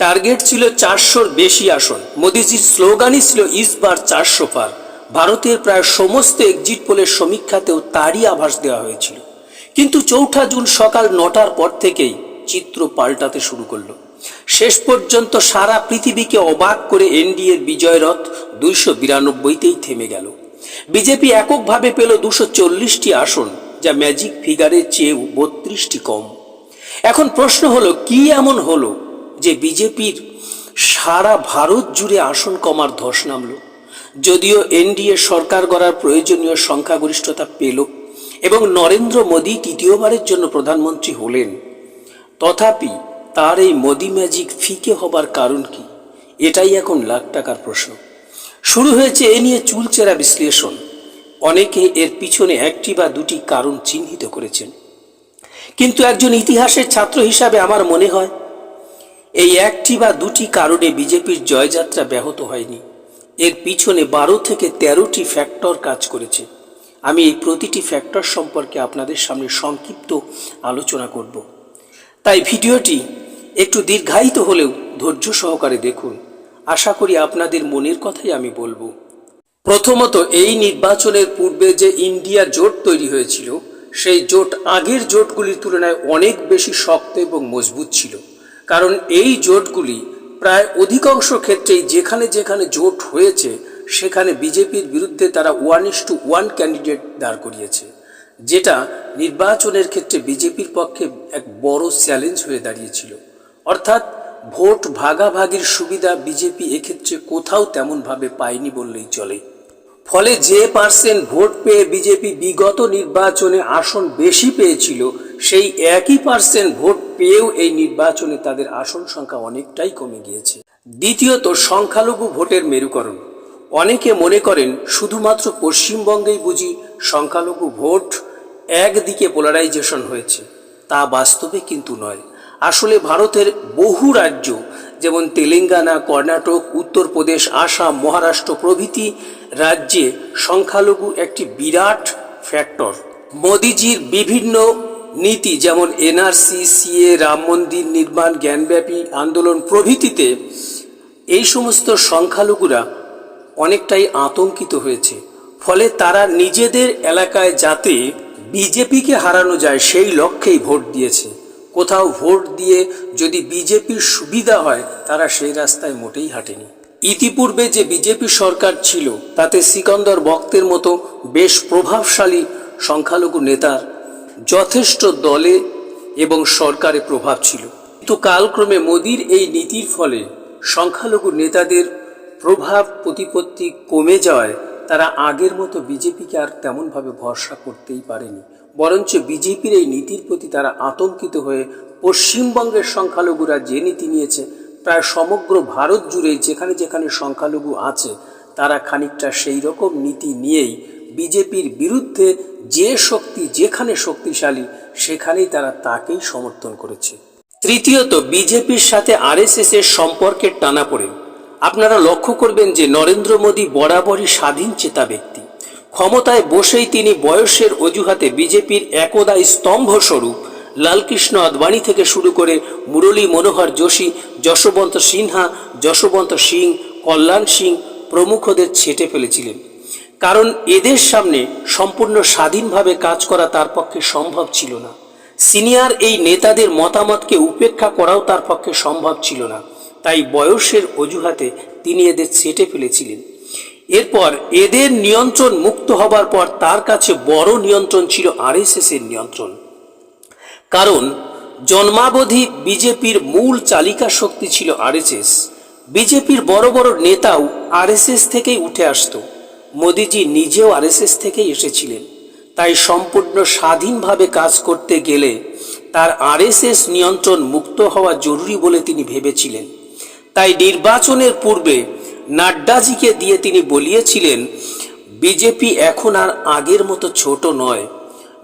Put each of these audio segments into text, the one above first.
Target ছিল চারশোর বেশি আসন। মোদিজির স্লোগানই ছিল ইসবার চারশো পার। ভারতের প্রায় সমস্ত এক্সিট পোলের সমীক্ষাতেও তারই আভাস দেওয়া হয়েছিল। কিন্তু চৌঠা জুন সকাল নটার পর থেকেই চিত্র পাল্টাতে শুরু করল। শেষ পর্যন্ত সারা পৃথিবীকে অবাক করে এনডিএর বিজয় রথ দুইশো বিরানব্বইতেই থেমে গেল। বিজেপি এককভাবে পেল দুশো চল্লিশটি আসন, যা ম্যাজিক ফিগারের চেয়ে বত্রিশটি কম। এখন প্রশ্ন হলো, কি এমন হলো? যে বিজেপির সারা ভারত জুড়ে আসন কমার ধস নামল। যদিও এনডিএ সরকার গড়ার প্রয়োজনীয় সংখ্যাগরিষ্ঠতা পেল এবং নরেন্দ্র মোদী তৃতীয়বারের জন্য প্রধানমন্ত্রী হলেন। তথাপি তার এই মোদি ম্যাজিক ফিকে হবার কারণ কি? এটাই এখন লাখ টাকার প্রশ্ন। শুরু হয়েছে এ নিয়ে চুলচেরা বিশ্লেষণ। অনেকে এর পিছনে একটি বা দুটি কারণ চিহ্নিত করেছেন। কিন্তু একজন ইতিহাসের ছাত্র হিসাবে আমার মনে হয় এই একটি বা দুটি কারণে বিজেপির জয়যাত্রা ব্যাহত হয়নি। এর পিছনে বারো থেকে তেরোটি ফ্যাক্টর কাজ করেছে। আমি এই প্রতিটি ফ্যাক্টর সম্পর্কে আপনাদের সামনে সংক্ষিপ্ত আলোচনা করব। তাই ভিডিওটি একটু দীর্ঘায়িত হলেও ধৈর্য সহকারে দেখুন। আশা করি আপনাদের মনের কথাই আমি বলব। প্রথমত, এই নির্বাচনের পূর্বে যে ইন্ডিয়া জোট তৈরি হয়েছিল, সেই জোট আগের জোটগুলির তুলনায় অনেক বেশি শক্ত এবং মজবুত ছিল। কারণ এই জোটগুলি প্রায় অধিকাংশ ক্ষেত্রেই যেখানে যেখানে জোট হয়েছে, সেখানে বিজেপির বিরুদ্ধে তারা one is two one candidate দাঁড় করিয়েছে, যেটা নির্বাচনের ক্ষেত্রে বিজেপির পক্ষে এক বড় চ্যালেঞ্জ হয়ে দাঁড়িয়েছিল। অর্থাৎ ভোট ভাগাভাগির সুবিধা বিজেপি এক্ষেত্রে কোথাও তেমনভাবে পায়নি বললেই চলে। ফলে যে পার্সেন্ট ভোট পেয়ে বিজেপি বিগত নির্বাচনে আসন বেশি পেয়েছিল, সেই একই পার্সেন্ট ভোট পেয়েও এই নির্বাচনে তাদের আসন সংখ্যা অনেকটাই কমে গিয়েছে। দ্বিতীয়ত, সংখ্যালঘু ভোটের মেরুকরণ। অনেকে মনে করেন, শুধুমাত্র পশ্চিমবঙ্গেই বুঝি সংখ্যালঘু ভোট একদিকে পোলারাইজেশন হয়েছে। তা বাস্তবে কিন্তু নয়। আসলে ভারতের বহু রাজ্য, যেমন তেলেঙ্গানা, কর্ণাটক, উত্তরপ্রদেশ, আসাম, মহারাষ্ট্র প্রভৃতি রাজ্যে সংখ্যালঘু একটি বিরাট ফ্যাক্টর মোদিজির বিভিন্ন নীতি, যেমন এনআরসি, সিএ, রাম মন্দির নির্মাণ, জ্ঞানব্যাপী আন্দোলন প্রভৃতিতে এই সমস্ত সংখ্যালঘুরা অনেকটাই আতঙ্কিত হয়েছে। ফলে তারা নিজেদের এলাকায় যাতে বিজেপিকে হারানো যায়, সেই লক্ষ্যেই ভোট দিয়েছে। কোথাও ভোট দিয়ে যদি বিজেপির সুবিধা হয়, তারা সেই রাস্তায় মোটেই হাঁটেনি। ইতিপূর্বে যে বিজেপি সরকার ছিল, তাতে সিকন্দর বক্তের মতো বেশ প্রভাবশালী সংখ্যালঘু নেতার যথেষ্ট দলে এবং সরকারে প্রভাব ছিল। কিন্তু কালক্রমে মোদির এই নীতির ফলে সংখ্যালঘু নেতাদের প্রভাব প্রতিপত্তি কমে যাওয়ায় তারা আগের মতো বিজেপিকে আর তেমনভাবে ভরসা করতেই পারেনি। বরঞ্চ বিজেপির এই নীতির প্রতি তারা আতঙ্কিত হয়ে পশ্চিমবঙ্গের সংখ্যালঘুরা যে নীতি নিয়েছে প্রায় সমগ্র ভারত জুড়ে যেখানে যেখানে সংখ্যালঘু আছে, তারা খানিকটা সেই রকম নীতি নিয়েই বিজেপির বিরুদ্ধে যে শক্তি, যেখানে শক্তিশালী, সেখানেই তারা তাকেই সমর্থন করেছে। তৃতীয়ত, বিজেপির সাথে আরএসএস এর সম্পর্কের টানাপোড়েন আপনারা লক্ষ্য করবেন যে নরেন্দ্র মোদী বরাবরই স্বাধীন চেতা ব্যক্তি। ক্ষমতায় বসেই তিনি বয়সের অজুহাতে বিজেপির একদা স্তম্ভস্বরূপ লালকৃষ্ণ আদবাণী থেকে শুরু করে মুরলী মনোহর যোশী, যশবন্ত সিনহা, যশবন্ত সিং, কল্যাণ সিং প্রমুখদের ছেটে ফেলেছিলেন। কারণ এদের সামনে সম্পূর্ণ স্বাধীনভাবে কাজ করা তার পক্ষে সম্ভব ছিল না। সিনিয়র এই নেতাদের মতামতকে উপেক্ষা করাও তার পক্ষে সম্ভব ছিল না। তাই বয়সের অজুহাতে তিনি এদের ছেটে ফেলেছিলেন। এরপর এদের নিয়ন্ত্রণ মুক্ত হবার পর তার কাছে বড় নিয়ন্ত্রণ ছিল আরএসএস এর নিয়ন্ত্রণ। কারণ জন্মাবধি বিজেপির মূল চালিকা শক্তি ছিল আরএসএস। বিজেপির বড় বড় নেতাও আরএসএস থেকেই উঠে আসত। মোদিজি নিজেও আরএসএস থেকেই এসেছিলেন। তাই সম্পূর্ণ স্বাধীনভাবে কাজ করতে গেলে তার আরএসএস নিয়ন্ত্রণ মুক্ত হওয়া জরুরি বলে তিনি ভেবেছিলেন। তাই নির্বাচনের পূর্বে নাড্ডাজিকে দিয়ে তিনি বলিয়েছিলেন, বিজেপি এখন আর আগের মতো ছোট নয়।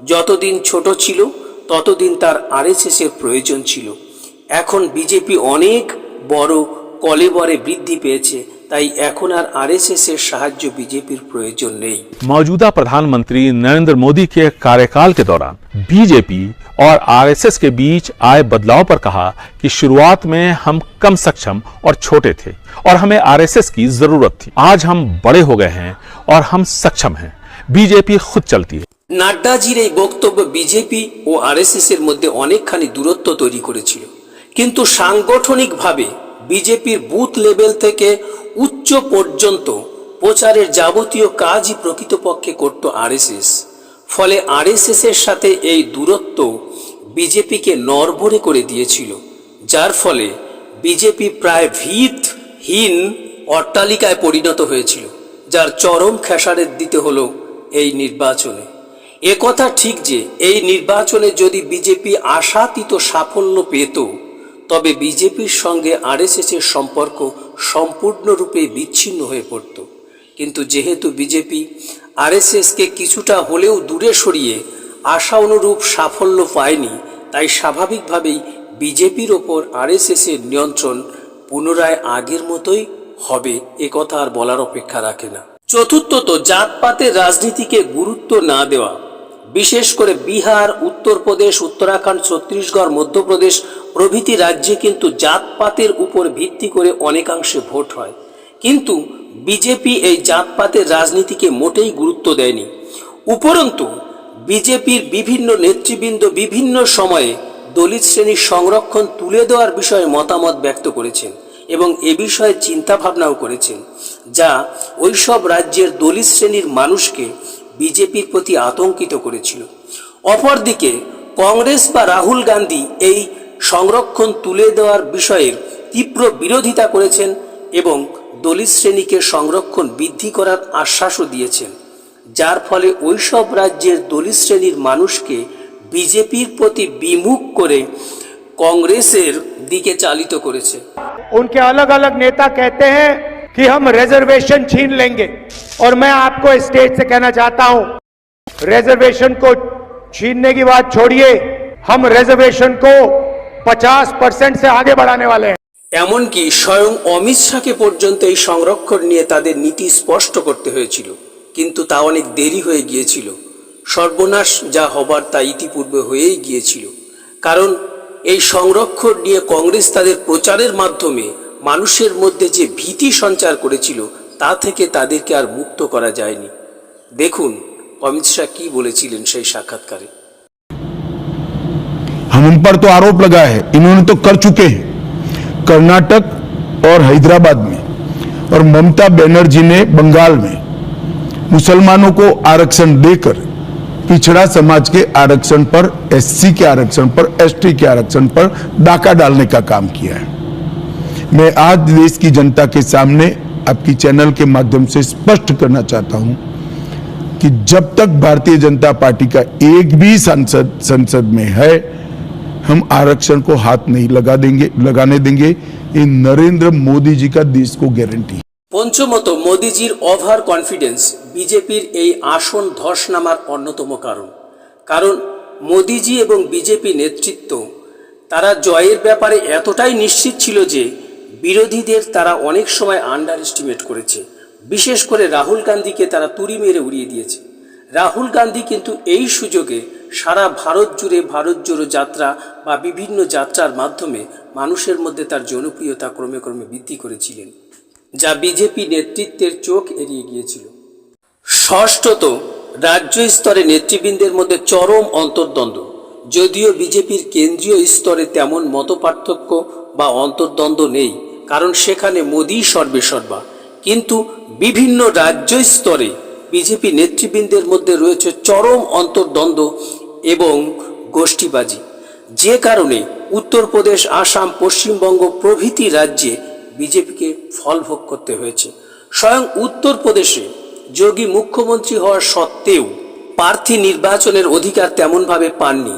যতদিন ছোট ছিল ততদিন তার আরএসএস এর প্রয়োজন ছিল এখন বিজেপি অনেক বড় কলেবরে বৃদ্ধি পেয়েছে তাই এখন আর আরএসএস এর সাহায্য বিজেপির প্রয়োজন নেই मौजूदा प्रधानमंत्री नरेंद्र मोदी के कार्यकाल के दौरान बीजेपी और आरएसएस के बीच आए बदलाव पर कहा कि शुरुआत में हम कम सक्षम और छोटे थे और हमें आरएसएस की जरूरत थी आज हम बड़े हो गए हैं और हम सक्षम हैं बीजेपी खुद चलती है নাড্ডাজির এই বক্তব্য বিজেপি ও আরএসএস এর মধ্যে অনেকখানি দূরত্ব তৈরি করেছিল। কিন্তু সাংগঠনিকভাবে বিজেপির বুথ লেভেল থেকে উচ্চ পর্যন্ত প্রচারের যাবতীয় কাজই প্রকৃতপক্ষে করত আরএসএস। ফলে আরএসএস এর সাথে এই দূরত্ব বিজেপিকে নরবরে করে দিয়েছিল। যার ফলে বিজেপি প্রায় ভিতহীন অট্টালিকায় পরিণত হয়েছিল, যার চরম খেসারের দিতে হলো এই নির্বাচনে। একথা ঠিক যে এই নির্বাচনে যদি বিজেপি আশাতীত সাফল্য পেত, তবে বিজেপির সঙ্গে আরএসএস এর সম্পর্ক সম্পূর্ণরূপে বিচ্ছিন্ন হয়ে পড়ত। কিন্তু যেহেতু বিজেপি আরএসএসকে কিছুটা হলেও দূরে সরিয়ে আশা অনুরূপ সাফল্য পায়নি, তাই স্বাভাবিকভাবেই বিজেপির ওপর আরএসএস এর নিয়ন্ত্রণ পুনরায় আগের মতোই হবে এ কথা আর বলার অপেক্ষা রাখে না। চতুর্থত জাতপাতের রাজনীতিকে গুরুত্ব না দেওয়া। বিশেষ করে বিহার, উত্তরপ্রদেশ, উত্তরাখণ্ড, ছত্তিশগড়, মধ্যপ্রদেশ প্রভৃতি রাজ্যে কিন্তু জাতপাতের উপর ভিত্তি করে অনেকাংশে ভোট হয়। কিন্তু বিজেপি এই জাতপাতের রাজনীতিকে মোটেই গুরুত্ব দেয়নি। উপরন্তু, বিজেপির বিভিন্ন নেতৃবৃন্দ বিভিন্ন সময়ে দলিত শ্রেণির সংরক্ষণ তুলে দেওয়ার বিষয়ে মতামত ব্যক্ত করেছেন এবং এ বিষয়ে চিন্তাভাবনাও করেছেন, যা ওইসব রাজ্যের দলিত শ্রেণির মানুষকে বিজেপির প্রতি আতঙ্কিত করেছিল অপরদিকে কংগ্রেস বা রাহুল গান্ধী এই সংরক্ষণ তুলে দেওয়ার বিষয়ের তীব্র বিরোধিতা করেছেন এবং দলিত শ্রেণীকে সংরক্ষণ বৃদ্ধি করার আশ্বাসও দিয়েছেন যার ফলে ওইসব রাজ্যের দলিত শ্রেণীর মানুষকে বিজেপির প্রতি বিমুখ করে কংগ্রেসের দিকে চালিত করেছে उनके अलग अलग नेता कहते हैं कि हम रिजर्वेशन छीन लेंगे और मैं आपको स्टेज से कहना चाहता हूं रिजर्वेशन को छीनने की बात छोड़िए हम रिजर्वेशन को 50 परसेंट से आगे बढ़ाने वाले हैं এমনকি স্বয়ং অমিত শাহকে পর্যন্ত এই সংরক্ষণ নিয়ে তাদের নীতি স্পষ্ট করতে হয়েছিল কিন্তু তা অনেক দেরি হয়ে গিয়েছিল সর্বনাশ যা হবার তা ইতিপূর্বে হয়েই গিয়েছিল কারণ এই সংরক্ষণ নিয়ে কংগ্রেস তাদের প্রচারের মাধ্যমে মানুষের মধ্যে যে ভীতি সঞ্চার করেছিল তা থেকে তাদেরকে আর মুক্ত করা যায়নি দেখুন অমিত শাহ কি বলেছিলেন সেই সাক্ষাৎকারে हम उन पर तो आरोप लगाया है इन्होंने तो कर चुके हैं कर्नाटक और हैदराबाद में और ममता बनर्जी ने बंगाल में मुसलमानों को आरक्षण देकर पिछड़ा समाज के आरक्षण पर एससी के आरक्षण पर एसटी के आरक्षण पर डाका डालने का काम किया है मैं आज देश की जनता के सामने आपकी चैनल के माध्यम से स्पष्ट करना चाहता हूं कि जब तक भारतीय जनता पार्टी का एक भी सांसद संसद में है हम आरक्षण को हाथ नहीं लगा देंगे लगाने देंगे ये नरेंद्र मोदी जी का देश को गारंटी है পঞ্চমত মোদিজির ওভার কনফিডেন্স বিজেপির এই আসন ধস নামার অন্যতম কারণ কারণ মোদিজি এবং বিজেপি নেতৃত্ব তারা জয়ের ব্যাপারে এতটাই নিশ্চিত ছিল যে বিরোধীদের তারা অনেক সময় আন্ডার এস্টিমেট করেছে। বিশেষ করে রাহুল গান্ধীকে তারা তুড়ি মেরে উড়িয়ে দিয়েছে। রাহুল গান্ধী কিন্তু এই সুযোগে সারা ভারত জুড়ে ভারত জোড়ো যাত্রা বা বিভিন্ন যাত্রার মাধ্যমে মানুষের মধ্যে তার জনপ্রিয়তা ক্রমে ক্রমে বৃদ্ধি করেছিলেন, যা বিজেপি নেতৃত্বের চোখ এড়িয়ে গিয়েছিল। ষষ্ঠত, রাজ্য স্তরে নেতৃবৃন্দের মধ্যে চরম অন্তর্দ্বন্দ্ব। যদিও বিজেপির কেন্দ্রীয় স্তরে তেমন মতপার্থক্য বা অন্তর্দ্বন্দ্ব নেই কারণ সেখানে মোদী সর্বেসর্বা। কিন্তু বিভিন্ন রাজ্য স্তরে বিজেপি নেতৃবৃন্দের মধ্যে রয়েছে চরম অন্তর্দ্বন্দ্ব এবং গোষ্ঠীবাজি। যে কারণে উত্তরপ্রদেশ আসাম, পশ্চিমবঙ্গ প্রভৃতি রাজ্যে বিজেপিকে ফল ভোগ করতে হয়েছে। স্বয়ং উত্তরপ্রদেশে যোগী মুখ্যমন্ত্রী হওয়ার সত্ত্বেও প্রার্থী নির্বাচনের অধিকার তেমনভাবে পাননি।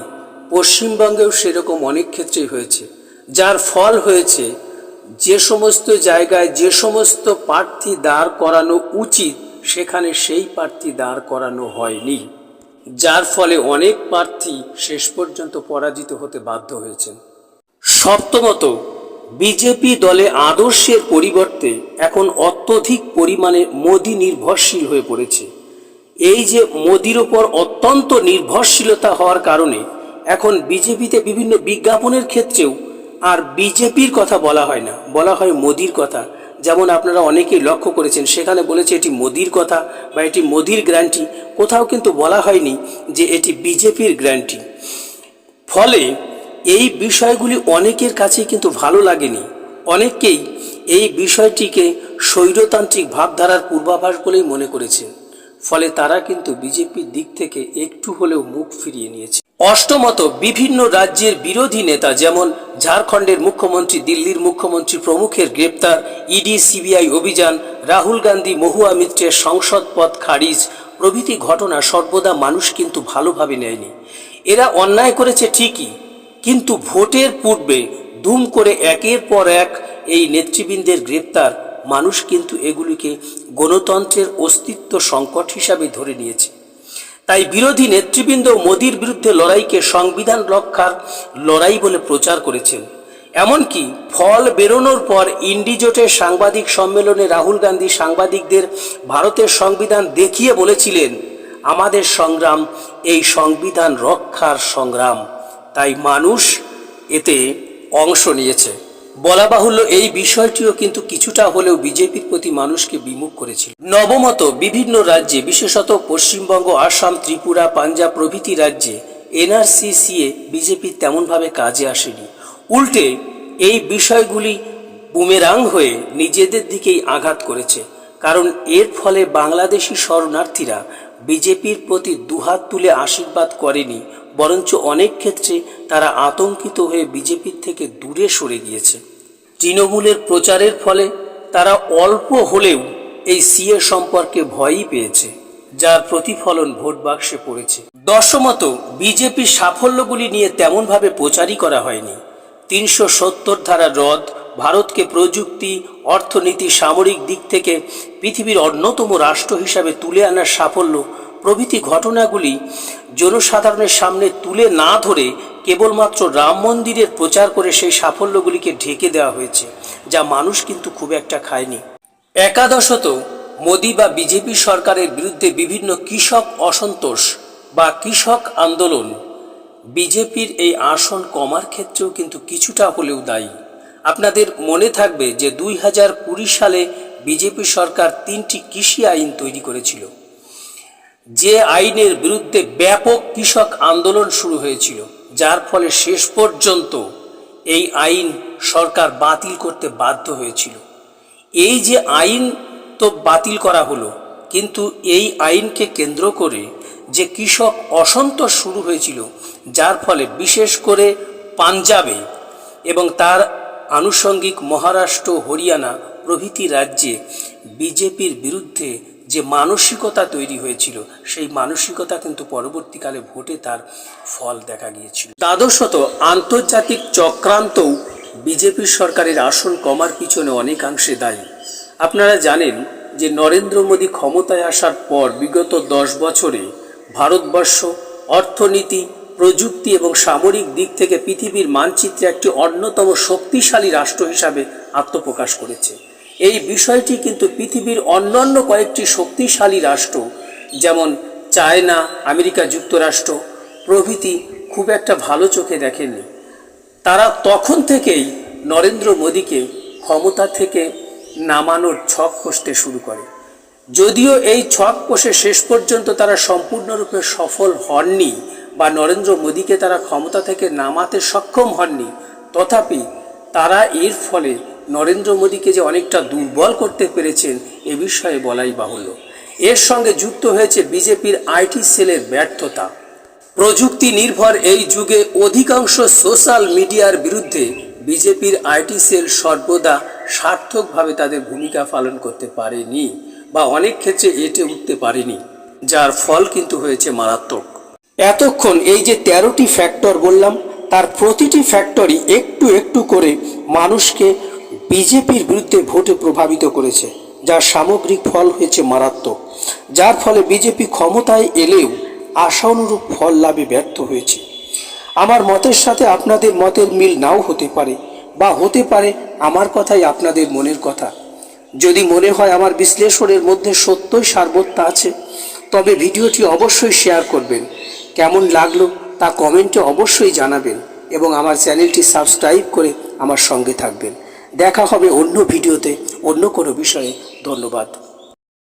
পশ্চিমবঙ্গেও সেরকম অনেক ক্ষেত্রেই হয়েছে। যার ফল হয়েছে যে সমস্ত জায়গায় যে সমস্ত প্রার্থী দাঁড় করানো উচিত, সেখানে সেই প্রার্থী দাঁড় করানো হয়নি। যার ফলে অনেক প্রার্থী শেষ পর্যন্ত পরাজিত হতে বাধ্য হয়েছেন। সপ্তমত, বিজেপি দলে আদর্শের পরিবর্তে এখন অত্যধিক পরিমাণে মোদি নির্ভরশীল হয়ে পড়েছে। এই যে মোদির ওপর অত্যন্ত নির্ভরশীলতা হওয়ার কারণে এখন বিজেপিতে বিভিন্ন বিজ্ঞাপনের ক্ষেত্রেও আর বিজেপির কথা বলা হয় না। বলা হয় মোদির কথা। যেমন আপনারা অনেকেই লক্ষ্য করেছেন, সেখানে বলেছে এটি মোদির কথা বা এটি মোদির গ্যারান্টি। কোথাও কিন্তু বলা হয়নি যে এটি বিজেপির গ্যারান্টি। ফলে এই বিষয়গুলি অনেকের কাছে কিন্তু ভালো লাগেনি। অনেককেই এই বিষয়টিকে স্বৈরতান্ত্রিক ভাবধারার পূর্বাভাস বলেই মনে করেছে ফলে তারা কিন্তু বিজেপির দিক থেকে একটু হলেও মুখ ফিরিয়ে নিয়েছে। অষ্টমত, বিভিন্ন রাজ্যের বিরোধী নেতা যেমন ঝাড়খণ্ডের মুখ্যমন্ত্রী, দিল্লির মুখ্যমন্ত্রী প্রমুখের গ্রেপ্তার, ইডি, সিবিআই অভিযান, রাহুল গান্ধী, মহুয়া মিত্রের সংসদ পদ খারিজ, প্রভৃতি ঘটনা সর্বদা মানুষ কিন্তু ভালোভাবে নেয়নি। এরা অন্যায় করেছে ঠিকই, কিন্তু ভোটের পূর্বে দুম করে একের পর এক এই নেতৃবৃন্দের গ্রেপ্তার মানুষ কিন্তু এগুলিকে গণতন্ত্রের অস্তিত্ব সংকট হিসাবে ধরে নিয়েছে। তাই বিরোধী নেতৃবৃন্দ মোদির বিরুদ্ধে লড়াইকে সংবিধান রক্ষার লড়াই বলে প্রচার করেছেন। এমনকি ফল বেরোনোর পর ইন্ডিজোটের সাংবাদিক সম্মেলনে রাহুল গান্ধী সাংবাদিকদের ভারতের সংবিধান দেখিয়ে বলেছিলেন, আমাদের সংগ্রাম এই সংবিধান রক্ষার সংগ্রাম। তাই মানুষ এতে অংশ নিয়েছে। বলা বাহুল্য এই বিষয়টিও কিন্তু কিছুটা হলেও বিজেপির প্রতি মানুষকে বিমুখ করেছিল। নবমত, বিভিন্ন রাজ্যে, বিশেষত পশ্চিমবঙ্গ, আসাম, ত্রিপুরা, পাঞ্জাব প্রভৃতি রাজ্যে এনআরসি এনআরসিসিএ বিজেপির তেমনভাবে কাজে আসেনি। উল্টে, এই বিষয়গুলি বুমেরাং হয়ে নিজেদের দিকেই আঘাত করেছে। কারণ এর ফলে বাংলাদেশি শরণার্থীরা বিজেপির প্রতি দুহাত তুলে আশীর্বাদ করেনি বরঞ্চ অনেক ক্ষেত্রে তারা আতঙ্কিত হয়ে বিজেপির থেকে দূরে সরে গিয়েছে। তৃণমূলের প্রচারের ফলে তারা অল্প হলেও এই সিএ সম্পর্কে ভয়ই পেয়েছে, যার প্রতিফলন ভোট বাক্সে পড়েছে। দশমত, বিজেপির সাফল্যগুলি নিয়ে তেমনভাবে প্রচারই করা হয়নি। তিনশো সত্তর ধারা রদ, ভারতকে প্রযুক্তি, অর্থনীতি, সামরিক দিক থেকে পৃথিবীর অন্যতম রাষ্ট্র হিসাবে তুলে আনার সাফল্য প্রভৃতি ঘটনাগুলি জনসাধারণের সামনে তুলে না ধরে কেবলমাত্র রাম মন্দিরের প্রচার করে সেই সাফল্যগুলিকে ঢেকে দেওয়া হয়েছে, যা মানুষ কিন্তু খুব একটা খায়নি। একাদশত মোদি বা বিজেপি সরকারের বিরুদ্ধে বিভিন্ন কৃষক অসন্তোষ বা কৃষক আন্দোলন, বিজেপির এই আসন কমার ক্ষেত্রেও কিন্তু কিছুটা হলেও দায়ী। আপনাদের মনে থাকবে যে দুই হাজার কুড়ি সালে বিজেপি সরকার তিনটি কৃষি আইন তৈরি করেছিল। যে আইনের বিরুদ্ধে ব্যাপক কৃষক আন্দোলন শুরু হয়েছিল, যার ফলে শেষ পর্যন্ত এই আইন সরকার বাতিল করতে বাধ্য হয়েছিল। এই যে আইন তো বাতিল করা হলো, কিন্তু এই আইনকে কেন্দ্র করে যে কৃষক অসন্তোষ শুরু হয়েছিল, যার ফলে বিশেষ করে পাঞ্জাবে এবং তার আনুষঙ্গিক মহারাষ্ট্র, হরিয়ানা প্রভৃতি রাজ্যে বিজেপির বিরুদ্ধে যে মানসিকতা তৈরি হয়েছিল, সেই মানসিকতা কিন্তু পরবর্তীকালে ভোটে তার ফল দেখা গিয়েছিল। দ্বাদশত আন্তর্জাতিক চক্রান্তও বিজেপি সরকারের আসন কমার পিছনে অনেকাংশে দায়ী। আপনারা জানেন যে নরেন্দ্র মোদী ক্ষমতায় আসার পর বিগত দশ বছরে ভারতবর্ষ, অর্থনীতি, প্রযুক্তি এবং সামরিক দিক থেকে পৃথিবীর মানচিত্রে একটি অন্যতম শক্তিশালী রাষ্ট্র হিসাবে আত্মপ্রকাশ করেছে। এই বিষয়টি কিন্তু পৃথিবীর অন্যান্য কয়েকটি শক্তিশালী রাষ্ট্র, যেমন চায়না, আমেরিকা যুক্তরাষ্ট্র, প্রভৃতি খুব একটা ভালো চোখে দেখেননি। তারা তখন থেকেই নরেন্দ্র মোদীকে ক্ষমতা থেকে নামানোর ছক কষতে শুরু করে। যদিও এই ছক কষে শেষ পর্যন্ত তারা সম্পূর্ণরূপে সফল হননি বা নরেন্দ্র মোদীকে তারা ক্ষমতা থেকে নামাতে সক্ষম হননি, তথাপি তারা এর ফলে নরেন্দ্র মোদীকে যে অনেকটা দুর্বল করতে পেরেছেন এ বিষয়ে বলাই বাহুল্য। এর সঙ্গে যুক্ত হয়েছে বিজেপির আইটি সেলের ব্যর্থতা। প্রযুক্তি নির্ভর এই যুগে অধিকাংশ সোশ্যাল মিডিয়ার বিরুদ্ধে বিজেপির আইটি সেল সর্বদা সার্থকভাবে তাদের ভূমিকা পালন করতে পারেনি বা অনেক ক্ষেত্রে এটে উঠতে পারেনি, যার ফল কিন্তু হয়েছে মারাত্মক। এতক্ষণ এই যে তেরোটি ফ্যাক্টর বললাম, তার প্রতিটি ফ্যাক্টরই একটু একটু করে মানুষকে বিজেপির বিরুদ্ধে ভোটে প্রভাবিত করেছে, যার সামগ্রিক ফল হয়েছে মারাত্মক, যার ফলে বিজেপি ক্ষমতায় এলেও আশানুরূপ ফল লাভে ব্যর্থ হয়েছে। আমার মতের সাথে আপনাদের মতের মিল নাও হতে পারে, বা হতে পারে আমার কথাই আপনাদের মনের কথা। যদি মনে হয় আমার বিশ্লেষণের মধ্যে সত্যই সারবত্তা আছে, তবে ভিডিওটি অবশ্যই শেয়ার করবেন। কেমন লাগল তা কমেন্টে অবশ্যই জানাবেন এবং আমার চ্যানেলটি সাবস্ক্রাইব করে আমার সঙ্গে থাকবেন। দেখা হবে অন্য ভিডিওতে অন্য কোনো বিষয়ে। ধন্যবাদ।